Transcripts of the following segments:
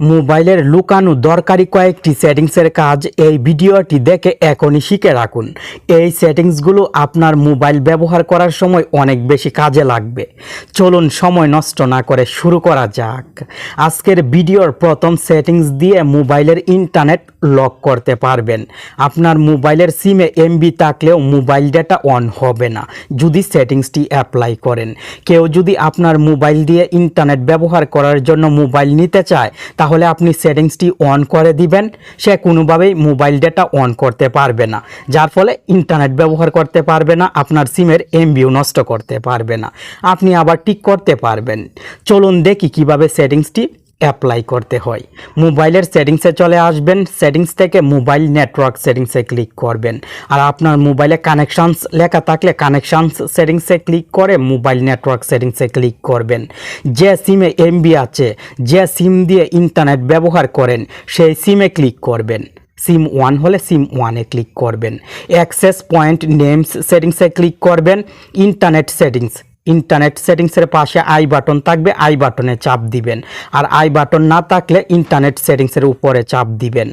মোবাইলের লুকানো দরকারি কয়েকটি সেটিংসের কাজ এই ভিডিওটি দেখে এখনই শিখে রাখুন। এই সেটিংসগুলো আপনার মোবাইল ব্যবহার করার সময় অনেক বেশি কাজে লাগবে। চলুন সময় নষ্ট না করে শুরু করা যাক। আজকের ভিডিওর প্রথম সেটিংস দিয়ে মোবাইলের ইন্টারনেট লক করতে পারবেন। আপনার মোবাইলের সিমে এমবি থাকলেও মোবাইল ডেটা অন হবে না। যদি সেটিংসটি অ্যাপ্লাই করেন। কেউ যদি আপনার মোবাইল দিয়ে ইন্টারনেট ব্যবহার করার জন্য মোবাইল নিতে চায় তাহলে আপনি সেটিংসটি অন করে দিবেন। সে কোনোভাবেই মোবাইল ডেটা অন করতে পারবে না। যার ফলে ইন্টারনেট ব্যবহার করতে পারবে না, আপনার সিমের এমবিও নষ্ট করতে পারবে না। আপনি আবার ঠিক করতে পারবেন। চলুন দেখি কীভাবে সেটিংসটি অ্যাপ্লাই করতে হয়। মোবাইলের সেটিংসে চলে আসবেন, সেটিংস থেকে মোবাইল নেটওয়ার্ক সেটিংসে ক্লিক করবেন। আর আপনার মোবাইলে কানেকশানস লেখা থাকলে কানেকশানস সেটিংসে ক্লিক করে মোবাইল নেটওয়ার্ক সেটিংসে ক্লিক করবেন। যে সিমে এমবি আছে, যে সিম দিয়ে ইন্টারনেট ব্যবহার করেন, সেই সিমে ক্লিক করবেন। সিম ওয়ান হলে সিম ওয়ানে ক্লিক করবেন। অ্যাক্সেস পয়েন্ট নেমস সেটিংসে ক্লিক করবেন ইন্টারনেট সেটিংস ইন্টারনেট সেটিংসের পাশে আই বাটন থাকবে, আই বাটনে চাপ দিবেন। আর আই বাটন না থাকলে ইন্টারনেট সেটিংসের উপরে চাপ দিবেন।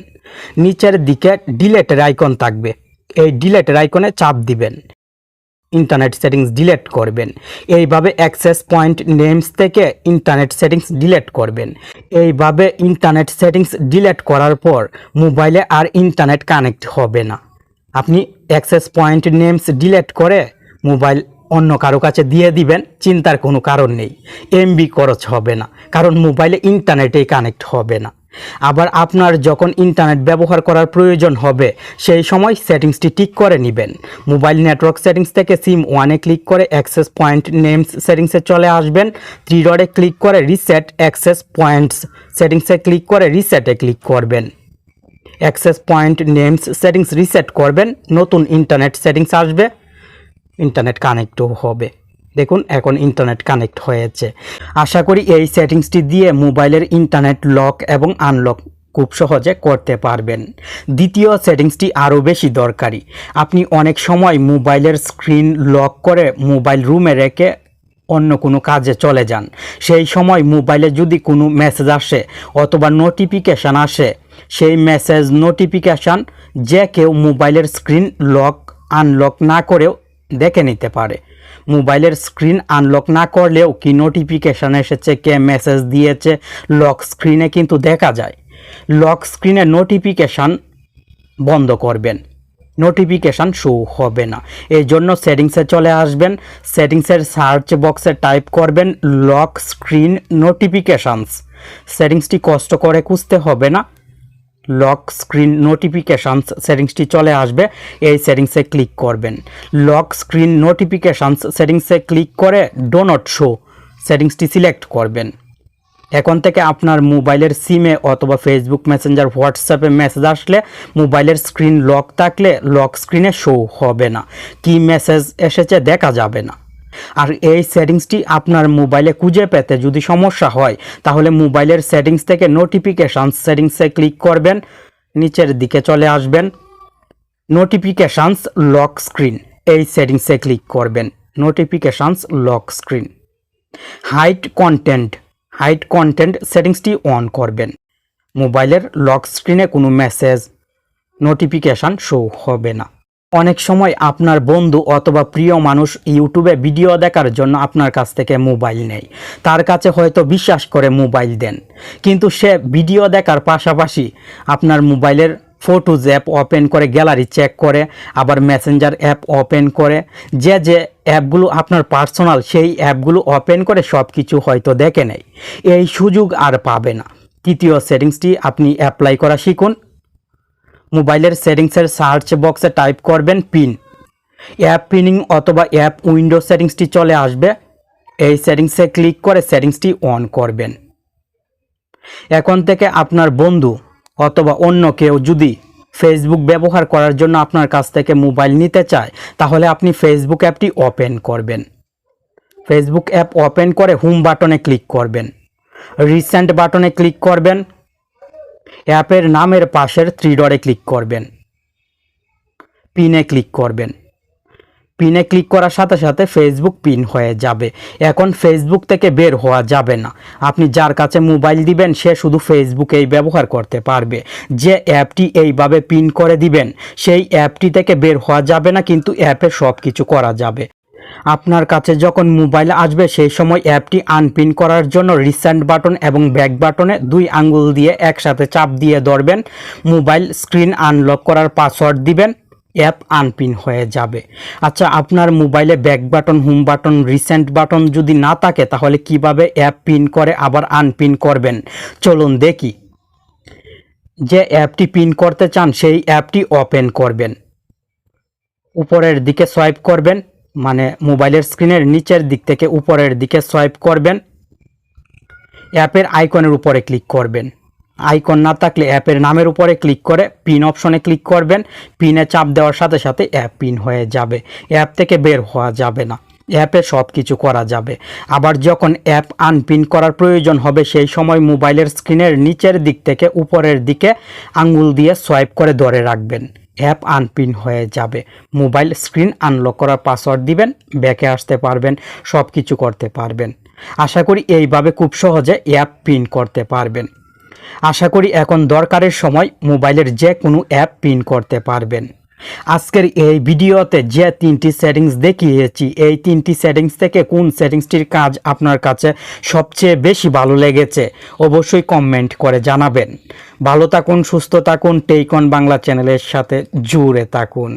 নিচের দিকে ডিলেটের আইকন থাকবে, এই ডিলেটের আইকনে চাপ দিবেন। ইন্টারনেট সেটিংস ডিলেট করবেন। এইভাবে অ্যাক্সেস পয়েন্ট নেমস থেকে ইন্টারনেট সেটিংস ডিলেট করবেন। এইভাবে ইন্টারনেট সেটিংস ডিলেট করার পর মোবাইলে আর ইন্টারনেট কানেক্ট হবে না। আপনি অ্যাক্সেস পয়েন্ট নেমস ডিলেট করে মোবাইল অন্য কারও কাছে দিয়ে দিবেন, চিন্তার কোনো কারণ নেই। এমবি খরচ হবে না, কারণ মোবাইলে ইন্টারনেটেই কানেক্ট হবে না। আবার আপনার যখন ইন্টারনেট ব্যবহার করার প্রয়োজন হবে, সেই সময় সেটিংসটি ঠিক করে নেবেন। মোবাইল নেটওয়ার্ক সেটিংস থেকে সিম ওয়ানে ক্লিক করে অ্যাক্সেস পয়েন্ট নেমস সেটিংসে চলে আসবেন। থ্রি ডটে ক্লিক করে রিসেট অ্যাক্সেস পয়েন্টস সেটিংসে ক্লিক করে রিসেটে ক্লিক করবেন। Access point names settings reset করবেন, নতুন ইন্টারনেট সেটিংস আসবে। ইন্টারনেট কানেক্টও হবে। দেখুন, এখন ইন্টারনেট কানেক্ট হয়েছে। আশা করি এই সেটিংসটি দিয়ে মোবাইলের ইন্টারনেট লক এবং আনলক খুব সহজে করতে পারবেন। দ্বিতীয় সেটিংসটি আরও বেশি দরকারি। আপনি অনেক সময় মোবাইলের স্ক্রিন লক করে মোবাইল রুমে রেখে অন্য কোনো কাজে চলে যান। সেই সময় মোবাইলে যদি কোনো মেসেজ আসে অথবা নোটিফিকেশান আসে, সেই মেসেজ নোটিফিকেশান যে কেউ মোবাইলের স্ক্রিন লক আনলক না করেও দেখে নিতে পারে। মোবাইলের স্ক্রিন আনলক না করলেও কি নোটিফিকেশান এসেছে, কে মেসেজ দিয়েছে লক স্ক্রিনে কিন্তু দেখা যায়। লক স্ক্রিনে নোটিফিকেশান বন্ধ করবেন। নোটিফিকেশান শো হবে না। এই জন্য সেটিংসে চলে আসবেন। সেটিংসের সার্চ বক্সে টাইপ করবেন লক স্ক্রিন নোটিফিকেশানস সেটিংসটি কষ্ট করে খুঁজতে হবে না। লক স্ক্রিন নোটিফিকেশানস সেটিংসটি চলে আসবে। এই সেটিংসে ক্লিক করবেন। লক স্ক্রিন নোটিফিকেশানস সেটিংসে ক্লিক করে ডো নট শো সেটিংসটি সিলেক্ট করবেন। এখন থেকে আপনার মোবাইলের সিমে অথবা ফেসবুক মেসেঞ্জার হোয়াটসঅ্যাপে মেসেজ আসলে মোবাইলের স্ক্রিন লক থাকলে লক স্ক্রিনে শো হবে না। কি মেসেজ এসেছে দেখা যাবে না। আর এই সেটিংসটি আপনার মোবাইলে খুঁজে পেতে যদি সমস্যা হয়, তাহলে মোবাইলের সেটিংস থেকে নোটিফিকেশানস সেটিংসে ক্লিক করবেন, নিচের দিকে চলে আসবেন নোটিফিকেশানস লক স্ক্রিন এই সেটিংসে ক্লিক করবেন notifications lock screen hide content hide content সেটিংসটি on করবেন, মোবাইলের লক স্ক্রিনে কোনো মেসেজ নোটিফিকেশান শো হবে না। অনেক সময় আপনার বন্ধু অথবা প্রিয় মানুষ ইউটিউবে ভিডিও দেখার জন্য আপনার কাছ থেকে মোবাইল নেয়। তার কাছে হয়তো বিশ্বাস করে মোবাইল দেন। কিন্তু সে ভিডিও দেখার পাশাপাশি আপনার মোবাইলের ফটোজ অ্যাপ ওপেন করে, গ্যালারি চেক করে, আবার মেসেঞ্জার অ্যাপ ওপেন করে। যে যে অ্যাপগুলো আপনার পার্সোনাল, সেই অ্যাপগুলো ওপেন করে সব কিছু হয়তো দেখে নেয়। এই সুযোগ আর পাবে না। তৃতীয় সেটিংসটি আপনি অ্যাপ্লাই করা শিখুন। মোবাইলের সেটিংসের সার্চ বক্সে টাইপ করবেন পিন। অ্যাপ পিনিং অথবা অ্যাপ উইন্ডো সেটিংসটি চলে আসবে। এই সেটিংসে ক্লিক করে সেটিংসটি অন করবেন। এখন থেকে আপনার বন্ধু অথবা অন্য কেউ যদি ফেসবুক ব্যবহার করার জন্য আপনার কাছ থেকে মোবাইল নিতে চায়, তাহলে আপনি ফেসবুক অ্যাপটি ওপেন করবেন। ফেসবুক অ্যাপ ওপেন করে হোম বাটনে ক্লিক করবেন। রিসেন্ট বাটনে ক্লিক করবেন। অ্যাপের নামের পাশের থ্রি ক্লিক করবেন। পিনে ক্লিক করবেন। পিনে ক্লিক করার সাথে সাথে ফেসবুক পিন হয়ে যাবে। এখন ফেসবুক থেকে বের হওয়া যাবে না। আপনি যার কাছে মোবাইল দিবেন, সে শুধু ফেসবুকেই ব্যবহার করতে পারবে। যে অ্যাপটি এইভাবে পিন করে দিবেন, সেই অ্যাপটি থেকে বের হওয়া যাবে না, কিন্তু অ্যাপে সব কিছু করা যাবে। আপনার কাছে যখন মোবাইল আসবে, সেই সময় অ্যাপটি আনপিন করার জন্য রিসেন্ট বাটন এবং ব্যাক বাটনে দুই আঙ্গুল দিয়ে একসাথে চাপ দিয়ে ধরবেন। মোবাইল স্ক্রিন আনলক করার পাসওয়ার্ড দিবেন। অ্যাপ আনপিন হয়ে যাবে। আচ্ছা আপনার মোবাইলে back button, home button, recent button যদি না থাকে, তাহলে কীভাবে অ্যাপ পিন করে আবার আনপিন করবেন? চলুন দেখি। যে অ্যাপটি পিন করতে চান, সেই অ্যাপটি ওপেন করবেন। উপরের দিকে সোয়াইপ করবেন। মানে মোবাইলের স্ক্রিনের নিচের দিক থেকে উপরের দিকে সোয়াইপ করবেন। অ্যাপের আইকনের উপরে ক্লিক করবেন। আইকন না থাকলে অ্যাপের নামের উপরে ক্লিক করে পিন অপশনে ক্লিক করবেন। পিনে চাপ দেওয়ার সাথে সাথে অ্যাপ পিন হয়ে যাবে। অ্যাপ থেকে বের হওয়া যাবে না। অ্যাপে সব কিছু করা যাবে। আবার যখন অ্যাপ আনপিন করার প্রয়োজন হবে, সেই সময় মোবাইলের স্ক্রিনের নিচের দিক থেকে উপরের দিকে আঙ্গুল দিয়ে সোয়াইপ করে ধরে রাখবেন। অ্যাপ আনপিন হয়ে যাবে। মোবাইল স্ক্রিন আনলক করার পাসওয়ার্ড দিবেন, ব্যাকে আসতে পারবেন সব কিছু করতে পারবেন। আশা করি এইভাবে খুব সহজে অ্যাপ পিন করতে পারবেন। আশা করি এখন দরকারের সময় মোবাইলের যে কোনো অ্যাপ পিন করতে পারবেন। আজকের এই ভিডিওতে যে তিনটি সেটিংস দেখিয়েছি, এই তিনটি সেটিংস থেকে কোন সেটিংসটির কাজ আপনার কাছে সবচেয়ে বেশি ভালো লেগেছে, অবশ্যই কমেন্ট করে জানাবেন। ভালো থাকুন, সুস্থ থাকুন টেইকন বাংলা চ্যানেলের সাথে জুড়ে থাকুন।